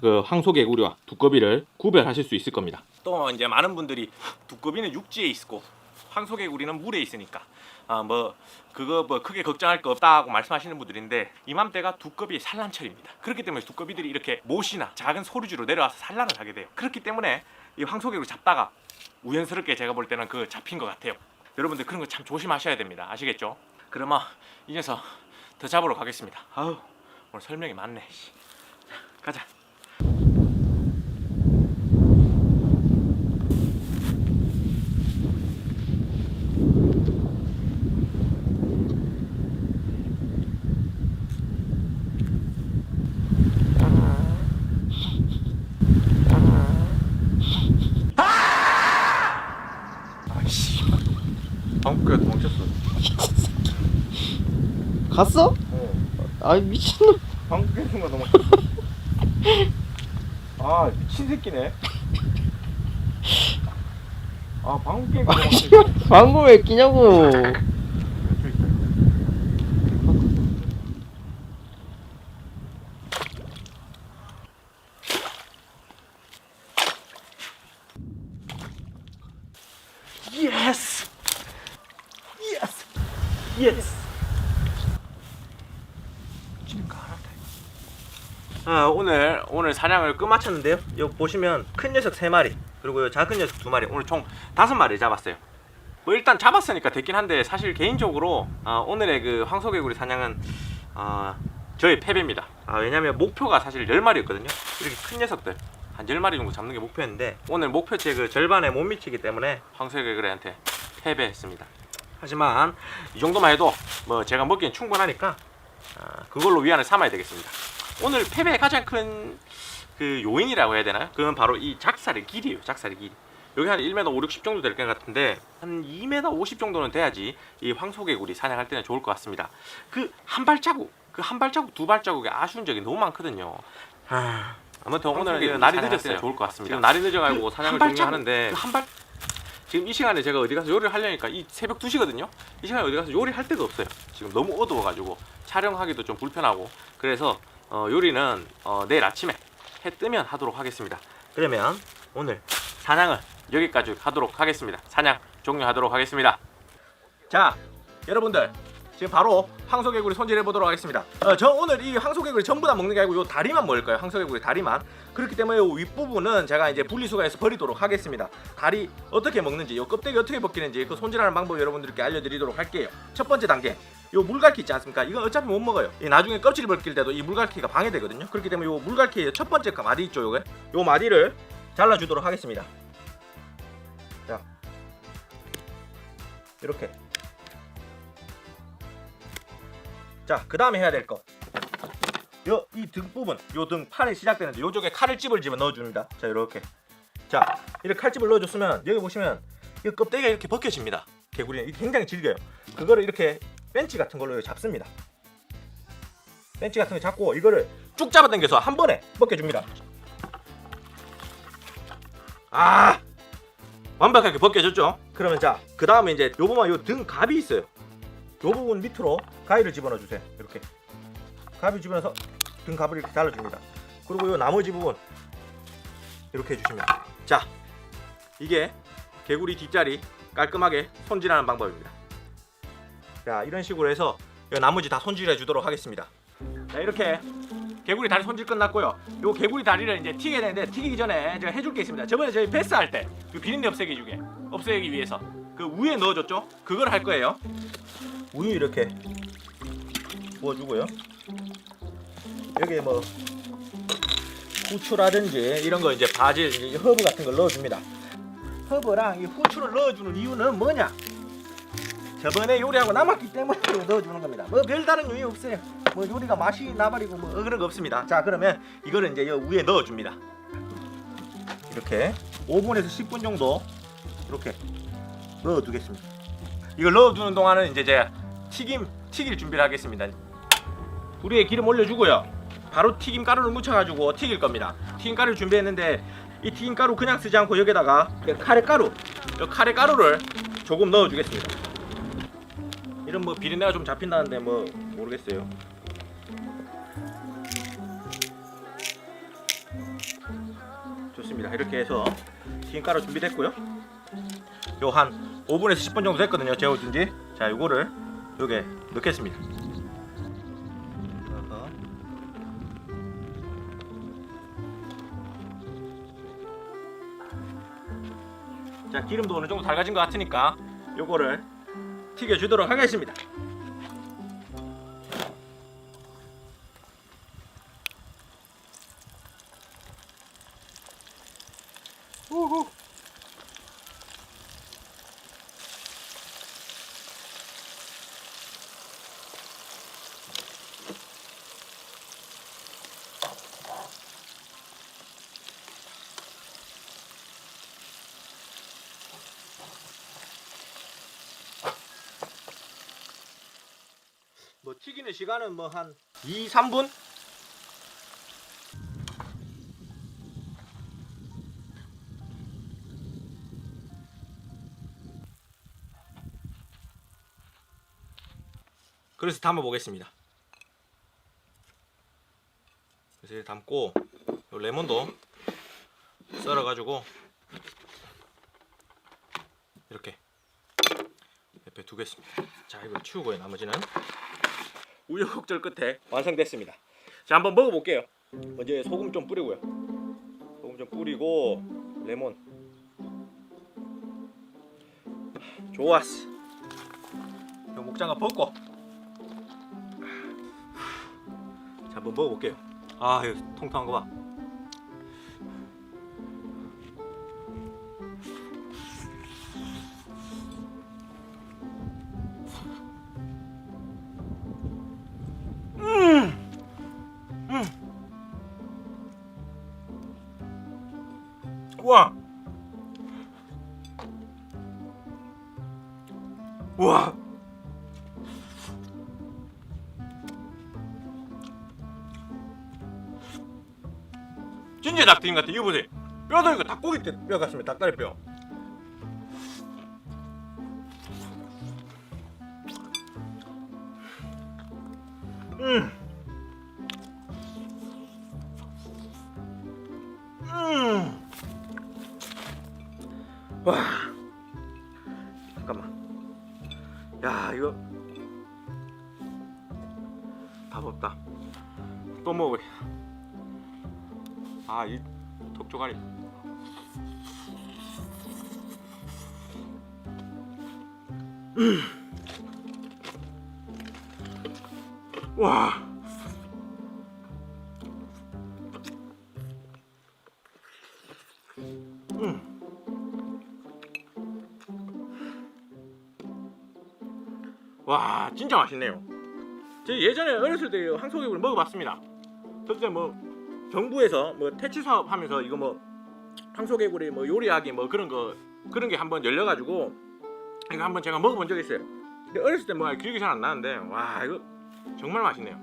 그 황소 개구리와 두꺼비를 구별하실 수 있을 겁니다. 또 이제 많은 분들이 두꺼비는 육지에 있고 황소 개구리는 물에 있으니까 아 뭐 그거 뭐 크게 걱정할 거 없다고 말씀하시는 분들인데 이맘때가 두꺼비 산란철입니다. 그렇기 때문에 두꺼비들이 이렇게 못이나 작은 소류주로 내려와서 산란을 하게 돼요. 그렇기 때문에 이 황소 개구리 잡다가 우연스럽게 제가 볼 때는 그 잡힌 것 같아요. 여러분들 그런 거 참 조심하셔야 됩니다. 아시겠죠? 그러면 이 녀석 더 잡으러 가겠습니다. 아우 오늘 설명이 많네. 가자. 방귀가 도망쳤어. 갔어? 어. 아이 미친놈 방귀 순간 도망쳤어. 아 미친 새끼네. 아가 도망쳤어. 방금 왜 끼냐고 예스. 예스. 예스. 아, 오늘 사냥을 끝마쳤는데요. 여기 보시면 큰 녀석 세 마리 그리고 요 작은 녀석 두 마리 오늘 총 다섯 마리 잡았어요. 뭐 일단 잡았으니까 됐긴 한데 사실 개인적으로 아, 오늘의 그 황소개구리 사냥은 아, 저의 패배입니다. 아, 왜냐면 목표가 사실 10마리였거든요. 이렇게 큰 녀석들 한 10마리 정도 잡는 게 목표였는데 오늘 목표치의 그 절반에 못 미치기 때문에 황소개구리한테 패배했습니다. 하지만 이 정도만 해도 뭐 제가 먹기엔 충분하니까 아, 그걸로 위안을 삼아야 되겠습니다. 오늘 패배의 가장 큰 그 요인이라고 해야 되나요? 그건 바로 이 작살의 길이에요. 작살의 길이. 여기 한 1m 5, 60 정도 될 것 같은데 한 2m 50 정도는 돼야지 이 황소개구리 사냥할 때는 좋을 것 같습니다. 그 한 발자국, 그 한 발자국, 두 발자국의 아쉬운 적이 너무 많거든요. 아, 아무튼 오늘은 날이 늦었어요. 좋을 것 같습니다. 지금 날이 늦어가지고 그 사냥을 종료하는데 한 발. 지금 이 시간에 제가 어디 가서 요리를 하려니까 이 새벽 2시거든요. 이 시간에 어디 가서 요리할 데가 없어요. 지금 너무 어두워가지고 촬영하기도 좀 불편하고 그래서 어, 요리는 어, 내일 아침에 해 뜨면 하도록 하겠습니다. 그러면 오늘 사냥을 여기까지 하도록 하겠습니다. 사냥 종료하도록 하겠습니다. 자, 여러분들 지금 바로 황소개구리 손질해 보도록 하겠습니다. 어, 저 오늘 이 황소개구리 전부 다 먹는 게 아니고 요 다리만 먹을 거예요. 황소개구리 다리만. 그렇기 때문에 요 윗부분은 제가 이제 분리수거해서 버리도록 하겠습니다. 다리 어떻게 먹는지, 요 껍데기 어떻게 벗기는지 그 손질하는 방법 여러분들께 알려드리도록 할게요. 첫 번째 단계. 요 물갈퀴 있지 않습니까? 이건 어차피 못 먹어요. 이 나중에 껍질 벗길 때도 이 물갈퀴가 방해되거든요. 그렇기 때문에 요 물갈퀴의 첫 번째 마디 있죠, 요게. 요 마디를 잘라주도록 하겠습니다. 자, 이렇게. 자, 그 다음에 해야 될 거. 요 이 등 부분, 요 등 팔에 시작되는데 요쪽에 칼을 집을 집어 넣어줍니다. 자, 이렇게. 자, 이렇게 칼집을 넣어줬으면 여기 보시면 이 껍데기가 이렇게 벗겨집니다. 개구리는 굉장히 질겨요. 그거를 이렇게 벤치 같은 걸로 잡습니다. 벤치 같은 거 잡고 이거를 쭉 잡아당겨서 한 번에 벗겨줍니다. 아, 완벽하게 벗겨졌죠? 그러면 자, 그 다음에 이제 요 부분 요등 갑이 있어요. 요 부분 밑으로 가위를 집어넣어 주세요. 이렇게 가위 집어넣어서 등 갑을 이렇게 잘라줍니다. 그리고 요 나머지 부분 이렇게 해주시면 자, 이게 개구리 뒷자리 깔끔하게 손질하는 방법입니다. 자, 이런 식으로 해서 요 나머지 다 손질해 주도록 하겠습니다. 자, 이렇게 개구리 다리 손질 끝났고요. 요 개구리 다리를 이제 튀게 되는데 튀기기 전에 제가 해줄 게 있습니다. 저번에 저희 패스 할 때그 비린내 없애기 중에 없애기 위해서 그 우유에 넣어줬죠. 그걸 할 거예요. 우유 이렇게 부어주고요. 여기에 뭐 후추라든지 이런 거 이제 바질, 허브 같은 걸 넣어줍니다. 허브랑 이 후추를 넣어주는 이유는 뭐냐? 저번에 요리하고 남았기 때문에 넣어주는 겁니다. 뭐 별다른 이유 없어요. 뭐 요리가 맛이 나버리고 뭐 그런 거 없습니다. 자 그러면 이거를 이제 요 위에 넣어줍니다. 이렇게 5분에서 10분 정도 이렇게 넣어두겠습니다. 이걸 넣어두는 동안은 이제 제가 튀김 튀길 준비를 하겠습니다. 불 위에 기름 올려주고요. 바로 튀김 가루를 묻혀가지고 튀길 겁니다. 튀김 가루를 준비했는데 이 튀김 가루 그냥 쓰지 않고 여기다가 카레 가루, 이 카레 가루를 조금 넣어주겠습니다. 이런 뭐 비린내가 좀 잡힌다는데 뭐 모르겠어요. 좋습니다. 이렇게 해서 튀김가루 준비됐고요. 요 한 5분에서 10분 정도 됐거든요. 재워둔 지. 자, 요거를 요게 넣겠습니다. 자, 기름도 어느 정도 달가진 것 같으니까 요거를 튀겨 주도록 하겠습니다. 튀기는 시간은 뭐 한 2, 3분? 그래서 담아 보겠습니다. 그래서 이렇게 담고 요 레몬도 썰어 가지고 이렇게 옆에 두겠습니다. 자, 이걸 치우고요. 나머지는 우여곡절 끝에 완성됐습니다. 자, 한번 먹어볼게요. 먼저 소금 좀 뿌리고요. 소금 좀 뿌리고 레몬. 좋았어. 요 목장갑 벗고. 자, 한번 먹어볼게요. 아, 이거 통통한 거 봐. 진짜 닭튀김 같아. 이거 보세요. 뼈도 이거 닭고기 뼈 같습니다. 닭다리 뼈. 음. 와 진짜 맛있네요. 제 예전에 어렸을 때 항소개구리 먹어봤습니다. 그때 뭐 정부에서 뭐 퇴치 사업 하면서 이거 뭐 항소개구리 뭐 요리하기 뭐 그런 거 그런 게 한번 열려가지고 이거 한번 제가 먹어본 적이 있어요. 근데 어렸을 때 뭐 기억이 잘 안 나는데 와 이거 정말 맛있네요.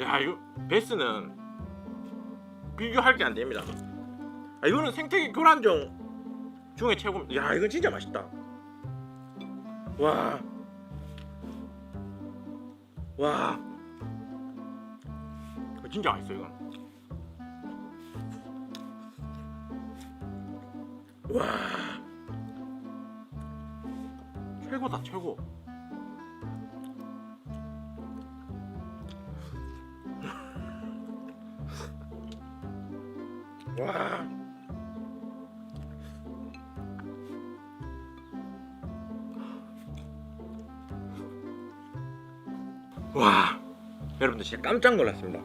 야 이거 베스는 비교할 게 안 됩니다. 아, 이거는 생태계 교란종 중에 최고. 야 이건 진짜 맛있다. 와. 와. 진짜 맛있어 이건. 와. 최고다 최고. 와. 와. 여러분들 진짜 깜짝 놀랐습니다.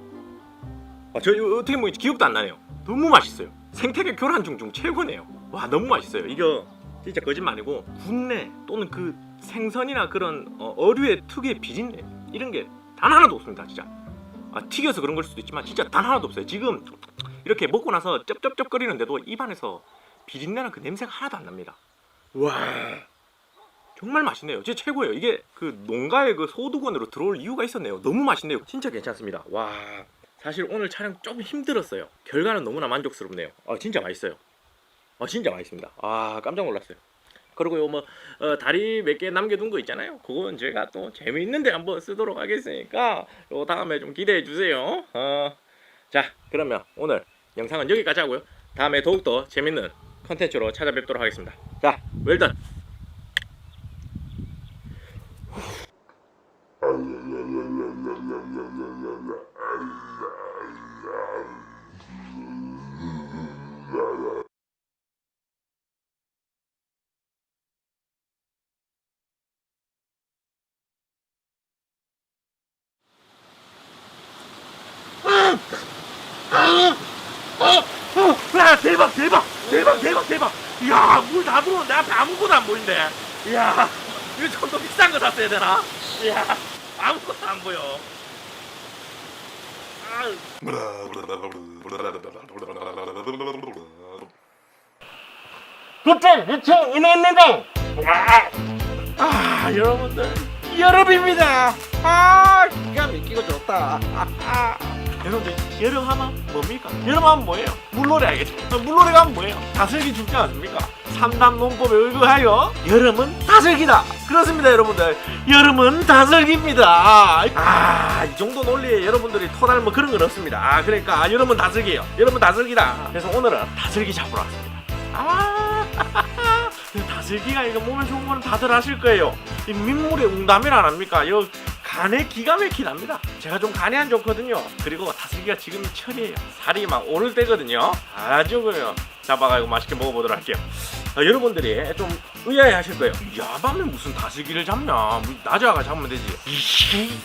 아, 저 이거 어떻게 보면 기억도 안 나네요. 너무 맛있어요. 생태계 교란 중중 최고네요. 와 너무 맛있어요. 이거 진짜 거짓말 아니고 군내 또는 그 생선이나 그런 어, 류의 특유의 비린내 이런 게 단 하나도 없습니다 진짜. 아, 튀겨서 그런 걸 수도 있지만 진짜 단 하나도 없어요. 지금 이렇게 먹고 나서 쩝쩝쩝거리는데도 입안에서 비린내나 그 냄새가 하나도 안 납니다 와 정말 맛있네요. 진짜 최고예요. 이게 그 농가의 그 소득원으로 들어올 이유가 있었네요. 너무 맛있네요. 진짜 괜찮습니다. 와. 사실 오늘 촬영 좀 힘들었어요. 결과는 너무나 만족스럽네요. 아 진짜 맛있어요. 아 진짜 맛있습니다. 아 깜짝 놀랐어요. 그리고 요뭐 어, 다리 몇 개 남겨둔 거 있잖아요. 그건 제가 또 재미있는데 한번 쓰도록 하겠으니까 요 다음에 좀 기대해 주세요. 어, 자 그러면 오늘 영상은 여기까지 하고요. 다음에 더욱더 재밌는 컨텐츠로 찾아뵙도록 하겠습니다. 자 웰던 야 대박 대박 대박 대박 대박. 이야 물 다 들어오는데 앞에 아무것도 안 보이는데. 이야 이거 좀 더 비싼 거 샀어야 되나? 이야 아무것도 안 보여. 아유. 그때 유청 인했는데. 아 여러분들 여름입니다. 아 기가 막히고 좋다. 여러분들 여름 하면 뭡니까? 여름 하면 뭐예요? 물놀이 알겠죠? 어, 물놀이가 하면 뭐예요? 다슬기 죽지 않습니까? 삼남 농법에 의거하여 여름은 다슬기다 그렇습니다 여러분들 여름은 다슬기입니다 아이 정도 논리에 여러분들이 토달 뭐 그런 건 없습니다 아 그러니까 여름은 다슬기예요 여름은 다슬기다 그래서 오늘은 다슬기 잡으러 왔습니다 아 다슬기가 이거 몸에 좋은 거는 다들 아실 거예요 이 민물의 웅담이라 안 합니까? 이 간에 기가 막히답니다. 제가 좀 간이 안 좋거든요. 그리고 다슬기가 지금 철이에요. 살이 막 오를 때거든요. 아주 그요 잡아가지고 맛있게 먹어보도록 할게요. 아, 여러분들이 좀 의아해 하실 거예요. 야, 밤에 무슨 다슬기를 잡냐? 뭐 낮에 와가 잡으면 되지.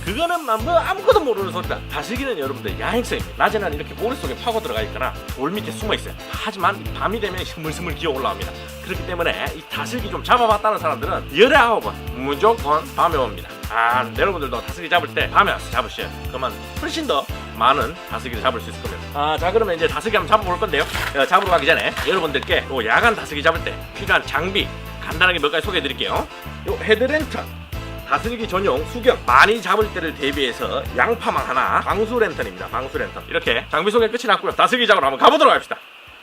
그거는 막뭐 아무것도 모르는 소리다. 다슬기는 여러분들 야행성입니다. 낮에는 이렇게 모래 속에 파고 들어가 있거나 돌 밑에 숨어 있어요. 하지만 밤이 되면 스물스물 기어 올라옵니다. 그렇기 때문에 이 다슬기 좀 잡아봤다는 사람들은 열에 아홉은 무조건 밤에 옵니다. 아, 여러분들도 다슬기 잡을 때 밤에 와서 잡으셔야 돼요. 그러면 훨씬 더 많은 다슬기를 잡을 수 있을 겁니다. 아, 자 그러면 이제 다슬기 한번 잡아볼 건데요. 어, 잡으러 가기 전에 여러분들께 또 야간 다슬기 잡을 때 필요한 장비 간단하게 몇 가지 소개해 드릴게요. 요 헤드랜턴. 다슬기 전용 수경 많이 잡을 때를 대비해서 양파망 하나 방수 랜턴입니다 방수 랜턴 이렇게 장비 소개 끝이 났고요 다슬기 잡으러 한번 가보도록 합시다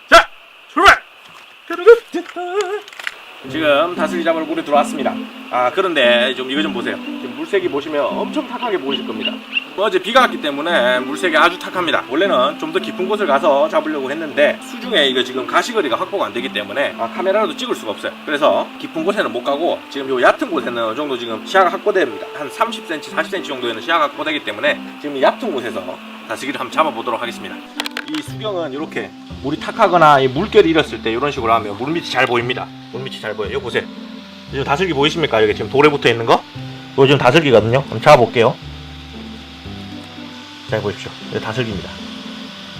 자 출발 지금 다슬기 잡으러 물에 들어왔습니다. 아 그런데 좀 이거 좀 보세요. 물색이 보시면 엄청 탁하게 보이실 겁니다. 어제 비가 왔기 때문에 물색이 아주 탁합니다. 원래는 좀 더 깊은 곳을 가서 잡으려고 했는데 수중에 이거 지금 가시거리가 확보가 안 되기 때문에 아, 카메라로도 찍을 수가 없어요. 그래서 깊은 곳에는 못 가고 지금 요 얕은 곳에는 어느 정도 지금 시야가 확보됩니다. 한 30cm, 40cm 정도에는 시야가 확보되기 때문에 지금 이 얕은 곳에서 다슬기를 한번 잡아보도록 하겠습니다. 이 수경은 이렇게 물이 탁하거나 이 물결이 일었을 때 이런 식으로 하면 물 밑이 잘 보입니다. 물 밑이 잘 보여요. 보세요. 지금 다슬기 보이십니까? 여기 지금 돌에 붙어 있는 거? 이거 지금 다슬기거든요. 한번 잡아볼게요. 잘 보십시오. 이거 다슬기입니다.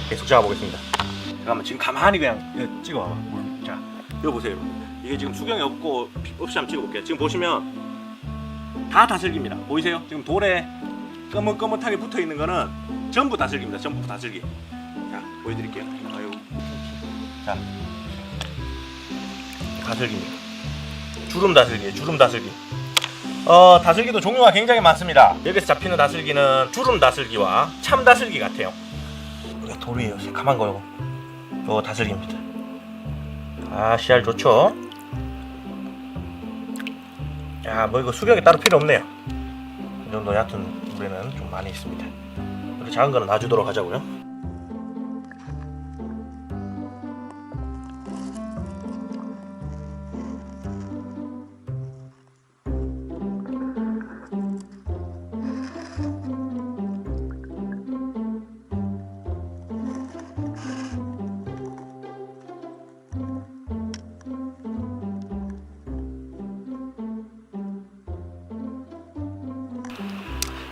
계속 잡아보겠습니다. 잠깐만 지금 가만히 그냥 이거 찍어봐봐. 물. 자, 이거 보세요. 이게 지금 수경이 없고 없이 한번 찍어볼게요. 지금 보시면 다 다슬기입니다. 보이세요? 지금 돌에 꺼뭇꺼뭇하게 붙어 있는 거는 전부 다슬기입니다. 전부 다슬기. 자, 보여드릴게요. 아유. 자, 다슬기입니다. 주름 다슬기예요. 주름 다슬기. 어, 다슬기도 종류가 굉장히 많습니다. 여기서 잡히는 다슬기는 주름 다슬기와 참 다슬기 같아요. 이거 돌이에요. 새카만 거요. 요 다슬기입니다. 아, 씨알 좋죠? 야, 뭐 이거 수경이 따로 필요 없네요. 이 정도 얕은 물에는 좀 많이 있습니다. 작은 거는 놔주도록 하자고요.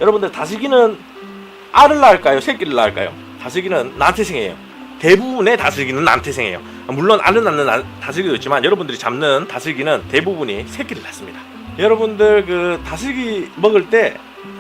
여러분들 다슬기는 알을 낳을까요? 새끼를 낳을까요? 다슬기는 난태생이에요. 대부분의 다슬기는 난태생이에요. 물론 알을 낳는 나- 다슬기도 있지만 여러분들이 잡는 다슬기는 대부분이 새끼를 낳습니다. 여러분들 그 다슬기 먹을 때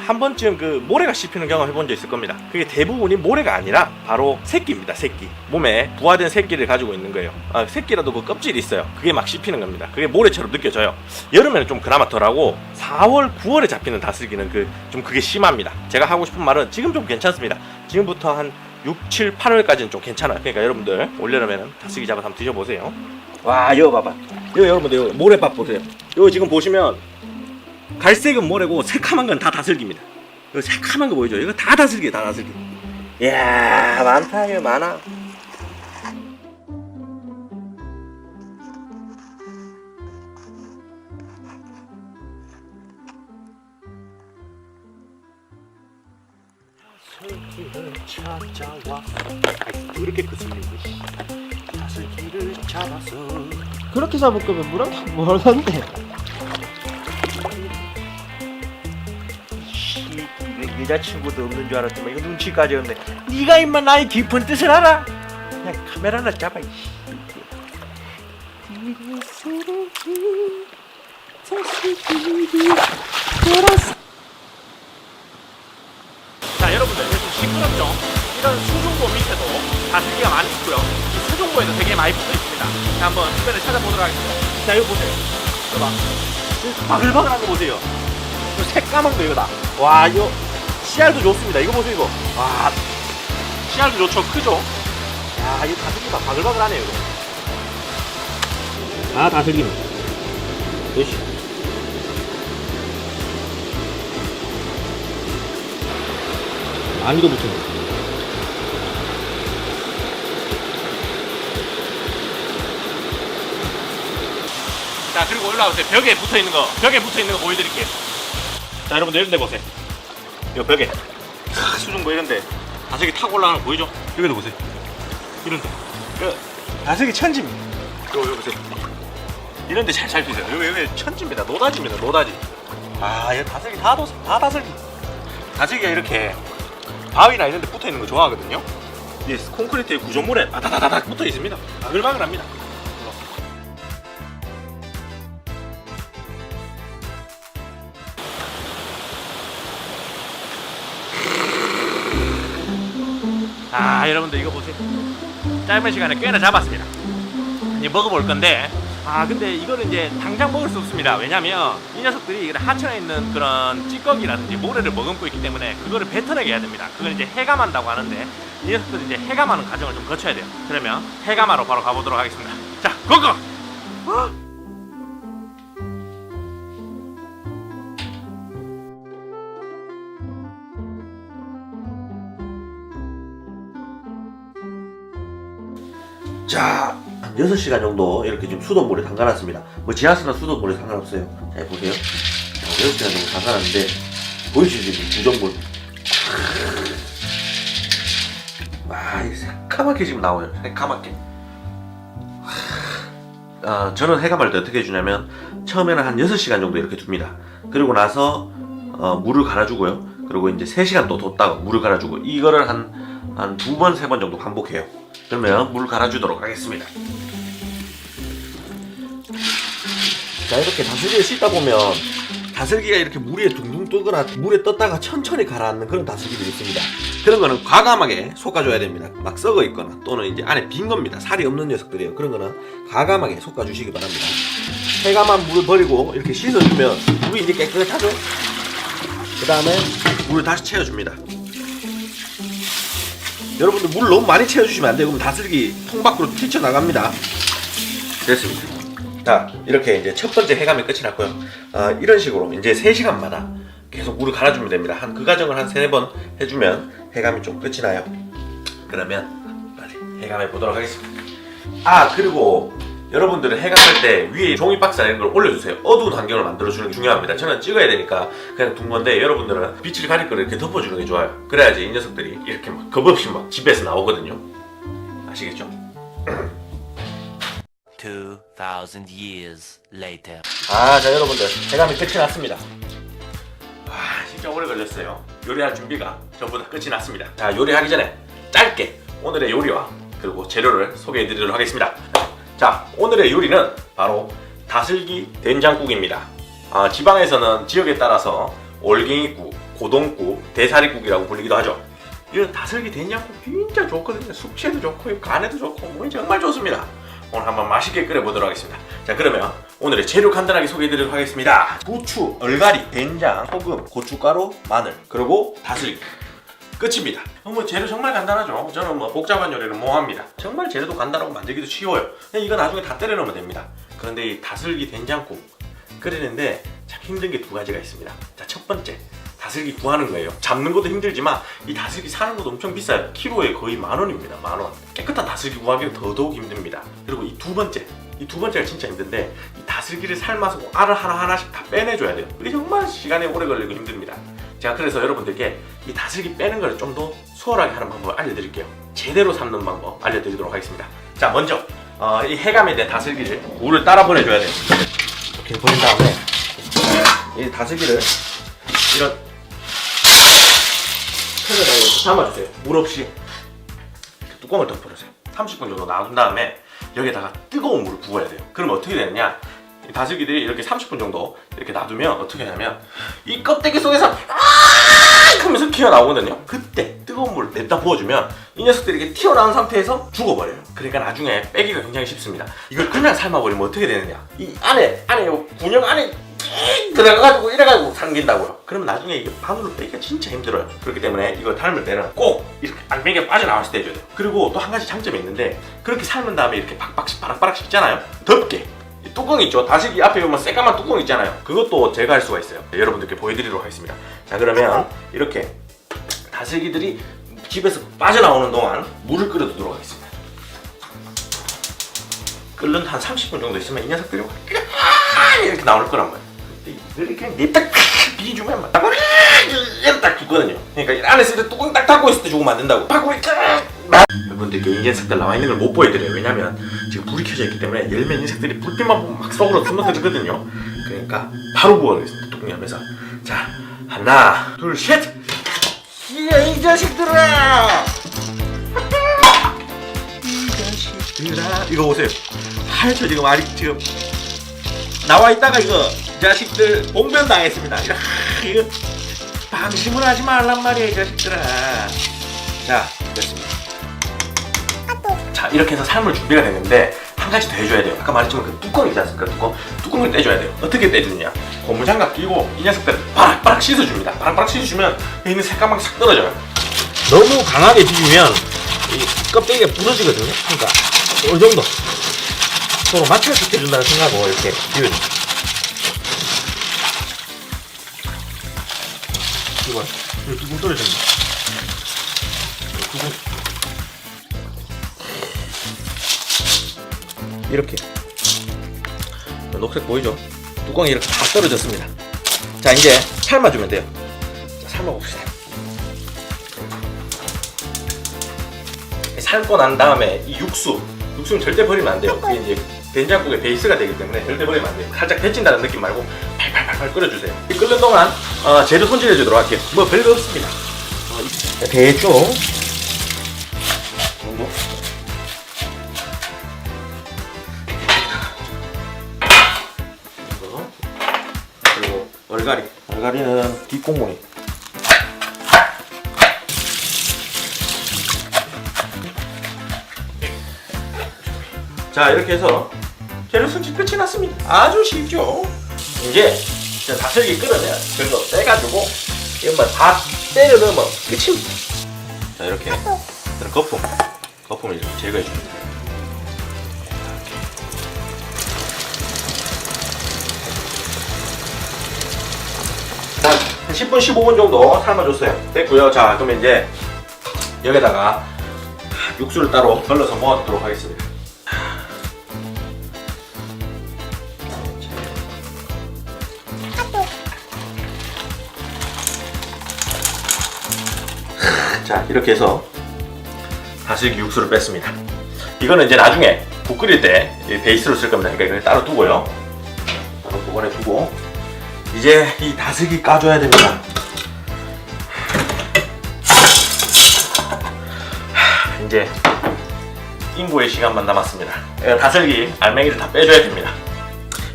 한 번쯤 그 모래가 씹히는 경험 해본 적 있을 겁니다. 그게 대부분이 모래가 아니라 바로 새끼입니다. 새끼. 몸에 부화된 새끼를 가지고 있는 거예요. 아, 새끼라도 그 껍질이 있어요. 그게 막 씹히는 겁니다. 그게 모래처럼 느껴져요. 여름에는 좀 그나마 덜하고 4월, 9월에 잡히는 다슬기는 그 좀 그게 심합니다. 제가 하고 싶은 말은 지금 좀 괜찮습니다. 지금부터 한 6, 7, 8월까지는 좀 괜찮아요. 그러니까 여러분들 올여름에는 다슬기 잡아서 한번 드셔보세요. 와, 이거 봐봐. 이거 여러분들 이거 모래밥 보세요. 이거 지금 보시면 갈색은 모래고 새카만 건 다 다슬기입니다. 이거 새카만 거 보이죠? 이거 다 다슬기예요, 다 다슬기. 이야 많다 이거 많아 다슬기를 찾아와 아이 왜 이렇게 거슬리고 다슬기를 잡아서 그렇게 잡을 거면 물한테 뭘 한대 여자친구도 없는 줄 알았지만 이거 눈치까지 없네. 네가 임마 나의 깊은 뜻을 알아? 그냥 카메라나 잡아. 이씨. 자 여러분들 요즘 시끄럽죠? 이런 수중보 밑에도 다슬기가 많이 있고요. 이 수중보에도 되게 많이 붙어 있습니다. 자 한번 주변을 찾아보도록 하겠습니다. 자 이거 보세요. 이거 봐. 바글바글한 거 보세요. 이거 새까만 거 이거다. 와 이거 씨알도 좋습니다. 이거 보세요 이거. 와 씨알도 좋죠. 크죠? 야 이거 다슬기가 바글바글하네요 이거. 아 다슬기는. 으쌰. 많이도 붙어 자 그리고 올라오세요. 벽에 붙어 있는 거. 벽에 붙어 있는 거 보여드릴게요. 자 여러분들 이런 데 보세요. 이 벽에 크, 수중보 이런데 다슬기 타고 올라가는 거 보이죠? 여기도 보세요. 이런데 그 다슬기 천지입니다. 요 여기 보세요. 이런데 잘살수 있어요. 여기 여기 천지입니다. 노다지입니다. 노다지. 아, 이 다슬기 다, 도, 다 다슬기. 다슬기가 이렇게 바위나 이런 데 붙어 있는 거 좋아하거든요. 이 콘크리트의 구조물에 다다다닥 붙어 있습니다. 바글바글합니다. 아 여러분들 이거 보세요. 짧은 시간에 꽤나 잡았습니다. 이제 먹어볼 건데 아 근데 이거는 이제 당장 먹을 수 없습니다. 왜냐면 이 녀석들이 하천에 있는 그런 찌꺼기라든지 모래를 머금고 있기 때문에 그거를 뱉어내게 해야 됩니다. 그걸 이제 해감한다고 하는데 이 녀석들이 이제 해감하는 과정을 좀 거쳐야 돼요. 그러면 해감하러 바로 가보도록 하겠습니다. 자 고고 6시간 정도 이렇게 좀 수돗물에 담가놨습니다. 뭐 지하수나 수돗물에 상관없어요. 자, 보세요. 자, 6시간 정도 담가놨는데, 보이시죠? 지금 구정물. 와, 이 새까맣게 지금 나와요. 새까맣게. 아, 저는 해감할 때 어떻게 해주냐면, 처음에는 한 6시간 정도 이렇게 둡니다. 그리고 나서, 어, 물을 갈아주고요. 그리고 이제 3시간 또 뒀다가 물을 갈아주고, 이거를 한, 한 두 번, 세 번 정도 반복해요. 그러면 물 갈아주도록 하겠습니다. 자 이렇게 다슬기를 씻다 보면 다슬기가 이렇게 물 위에 둥둥 뜨거나 물에 떴다가 천천히 가라앉는 그런 다슬기들이 있습니다. 그런 거는 과감하게 솎아줘야 됩니다. 막 썩어 있거나 또는 이제 안에 빈 겁니다. 살이 없는 녀석들이에요. 그런 거는 과감하게 솎아주시기 바랍니다. 해감한 물을 버리고 이렇게 씻어주면 물이 이제 깨끗하죠? 그 다음에 물을 다시 채워줍니다. 여러분들 물 너무 많이 채워주시면 안 돼요. 그럼 다슬기 통 밖으로 튀쳐나갑니다. 됐습니다. 자, 이렇게 이제 첫 번째 해감이 끝이 났고요. 아, 이런 식으로 이제 3시간마다 계속 물을 갈아주면 됩니다. 한 그 과정을 한 세네 번 해주면 해감이 좀 끝이 나요. 그러면 빨리 해감해 보도록 하겠습니다. 아, 그리고 여러분들은 해감할 때 위에 종이 박스나 이런 걸 올려주세요. 어두운 환경을 만들어주는 게 중요합니다. 저는 찍어야 되니까 그냥 둔 건데 여러분들은 빛을 가릴 거를 이렇게 덮어주는 게 좋아요. 그래야지 이 녀석들이 이렇게 막 겁없이 막 집에서 나오거든요. 아시겠죠? 2,000 years later. 아, 자 여러분들 해감이 끝이 났습니다. 와, 진짜 오래 걸렸어요. 요리할 준비가 전부 다 끝이 났습니다. 자, 요리하기 전에 짧게 오늘의 요리와 그리고 재료를 소개해드리도록 하겠습니다. 자, 오늘의 요리는 바로 다슬기 된장국입니다. 아, 지방에서는 지역에 따라서 올갱이국, 고동국, 대사리국이라고 불리기도 하죠. 이 다슬기 된장국 진짜 좋거든요. 숙취에도 좋고 간에도 좋고 몸에 정말 좋습니다. 오늘 한번 맛있게 끓여보도록 하겠습니다. 자 그러면 오늘의 재료 간단하게 소개해드리도록 하겠습니다. 부추, 얼갈이, 된장, 소금, 고춧가루, 마늘, 그리고 다슬기. 끝입니다. 어, 뭐 재료 정말 간단하죠. 저는 뭐 복잡한 요리는 뭐합니다. 정말 재료도 간단하고 만들기도 쉬워요. 그냥 이거 나중에 다 때려 넣으면 됩니다. 그런데 이 다슬기 된장국 끓이는데 참 힘든 게 두 가지가 있습니다. 자 첫 번째 다슬기 구하는 거예요. 잡는 것도 힘들지만 이 다슬기 사는 것도 엄청 비싸요. 키로에 거의 만 원입니다. 만 원. 깨끗한 다슬기 구하기가 더더욱 힘듭니다. 그리고 이 두 번째, 이두 번째가 진짜 힘든데 이 다슬기를 삶아서 알을 하나 하나씩 다 빼내줘야 돼요. 이게 정말 시간이 오래 걸리고 힘듭니다. 제가 그래서 여러분들께 이 다슬기 빼는 걸 좀 더 수월하게 하는 방법을 알려드릴게요. 제대로 삶는 방법 알려드리도록 하겠습니다. 자, 먼저 어, 이 해감에 된 다슬기를 물을 따라 보내줘야 돼요. 이렇게 보낸 다음에 이 다슬기를 이런 이렇게 담아주세요. 물 없이 뚜껑을 덮어주세요. 30분 정도 놔둔 다음에 여기다가 뜨거운 물을 부어야 돼요. 그럼 어떻게 되느냐? 이 다슬기들이 이렇게 30분 정도 이렇게 놔두면 어떻게 하냐면 이 껍데기 속에서 아 하면서 튀어나오거든요. 그때 뜨거운 물을 냅다 부어주면 이 녀석들이 이렇게 튀어나온 상태에서 죽어버려요. 그러니까 나중에 빼기가 굉장히 쉽습니다. 이걸 그냥 삶아버리면 어떻게 되느냐? 이 안에 안에 요 군용 안에 쭉 들어가가지고 이래가지고 삼긴다고요. 그러면 나중에 이게 방울을 빼기가 진짜 힘들어요. 그렇기 때문에 이거 삶을 때는 꼭 이렇게 알맹이가 빠져나왔을 때 해줘야 돼요. 그리고 또 한 가지 장점이 있는데 그렇게 삶은 다음에 이렇게 박박씩 바락바락씩 있잖아요. 덥게 이 뚜껑 있죠. 다시기 앞에 보면 새까만 뚜껑 있잖아요. 그것도 제거할 수가 있어요. 네, 여러분들께 보여드리도록 하겠습니다. 자 그러면 이렇게 다슬기들이 집에서 빠져나오는 동안 물을 끓여두도록 하겠습니다. 끓는 한 30분 정도 있으면 이 녀석들이 막 이렇게 나올 거란 말이에요. 이걸 그냥 냅딱 비주면 막 딱, 이렇게 딱 죽거든요. 그러니까 이 안에 있을 때 뚜껑 딱 닫고 있을 때 죽으면 안 된다고. 있 여러분들께 이 녀석들 나와 있는 걸 못 보여드려요. 왜냐면 지금 불이 켜져 있기 때문에 열면 녀석들이 불빛만 보면 막 속으로 숨어들거든요. 그러니까 바로 부어내겠습니다. 뚜껑 열면서. 자, 하나, 둘, 셋! 이야, 이 자식들아! 이 자식들아. 이거 보세요. 하얗죠, 지금 아직 지금. 나와 있다가 이거, 이 자식들 봉변 당했습니다. 이거, 방심을 하지 말란 말이야, 이 자식들아. 자, 됐습니다. 자 이렇게 해서 삶을 준비가 됐는데 한 가지 더 해줘야 돼요. 아까 말했지만 그 뚜껑 있지 않습니까 뚜껑? 뚜껑을 떼줘야 돼요. 어떻게 떼주느냐? 고무장갑 끼고 이 녀석들 바락바락 씻어줍니다. 바락바락 씻어주면 있는 색감이 싹 떨어져요. 너무 강하게 비비면 이 껍데기가 부러지거든요. 그러니까 어느 정도 서로 마찰 시켜준다는 생각으로 이렇게 비벼줍니다 이거 여기 뚜껑 떨어집니다 뚜껑 이렇게 녹색 보이죠? 뚜껑이 이렇게 다 떨어졌습니다. 자 이제 삶아주면 돼요. 자, 삶아봅시다. 삶고 난 다음에 이 육수, 육수는 절대 버리면 안 돼요. 그게 이제 된장국의 베이스가 되기 때문에 절대 버리면 안 돼요. 살짝 데친다는 느낌 말고 팔팔팔팔 끓여주세요. 이 끓는 동안 어, 재료 손질해 주도록 할게요. 뭐 별거 없습니다. 어, 이- 대충 정도 그리고 얼갈이 얼갈이는 뒷공무니 자 이렇게 해서 재료 손질 끝이 났습니다 아주 쉽죠 이제 자, 다슬기 끓으면 그래서 떼가지고 이거 다 때려 넣으면 끝입니다 자 이렇게 이런 거품 거품을 이렇게 제거해 줍니다 한 10분, 15분 정도 삶아줬어요. 됐고요. 자, 그러면 이제 여기다가 육수를 따로 걸러서 모아두도록 하겠습니다. 자, 이렇게 해서 다슬기 육수를 뺐습니다. 이거는 이제 나중에 국 끓일 때 베이스로 쓸 겁니다. 그러니까 이걸 따로 두고요. 따로 보관해 두고 이제 이 다슬기 까줘야 됩니다. 하, 이제 인구의 시간만 남았습니다. 예, 다슬기 알맹이를 다 빼줘야 됩니다.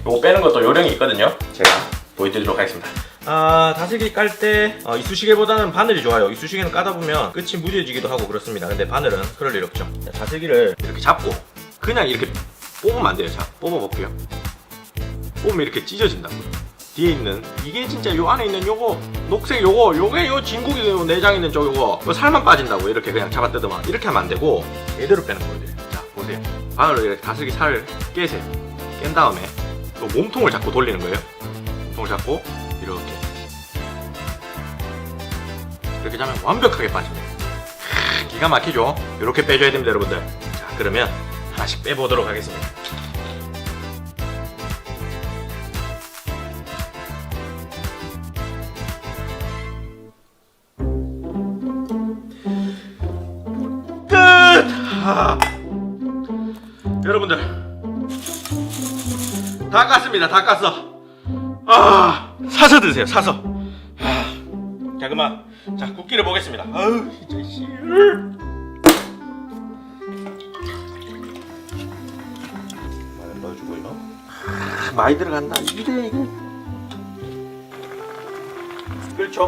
요거 빼는 것도 요령이 있거든요. 제가 보여드리도록 하겠습니다. 아, 다슬기 깔 때 이쑤시개보다는 바늘이 좋아요. 이쑤시개는 까다 보면 끝이 무뎌지기도 하고 그렇습니다. 근데 바늘은 그럴 일 없죠. 자, 다슬기를 이렇게 잡고 그냥 이렇게 뽑으면 안 돼요. 자, 뽑아볼게요. 뽑으면 이렇게 찢어진다고요. 뒤에 있는 이게 진짜 요 안에 있는 요거 녹색 요거 요게 요 진국이 요 내장 있는 쪽 요거 요 살만 빠진다고 이렇게 그냥 잡아 뜯으면 이렇게 하면 안 되고 제대로 빼는 거예요. 자 보세요. 바늘로 이렇게 다슬기 살을 깨세요. 깬 다음에 또 몸통을 잡고 돌리는 거예요. 몸통을 잡고 이렇게 이렇게 자면 완벽하게 빠집니다. 크, 기가 막히죠? 이렇게 빼줘야 됩니다, 여러분들. 자, 그러면 하나씩 빼보도록 하겠습니다. 끝! 아. 여러분들 다 깠습니다. 다 깠어. 드세요. 사서. 아, 자, 그만. 자, 굽기를 보겠습니다. 아우, 진짜 씨. 많이 넣어주고요. 아, 많이 들어간다. 이래 이게. 그렇죠.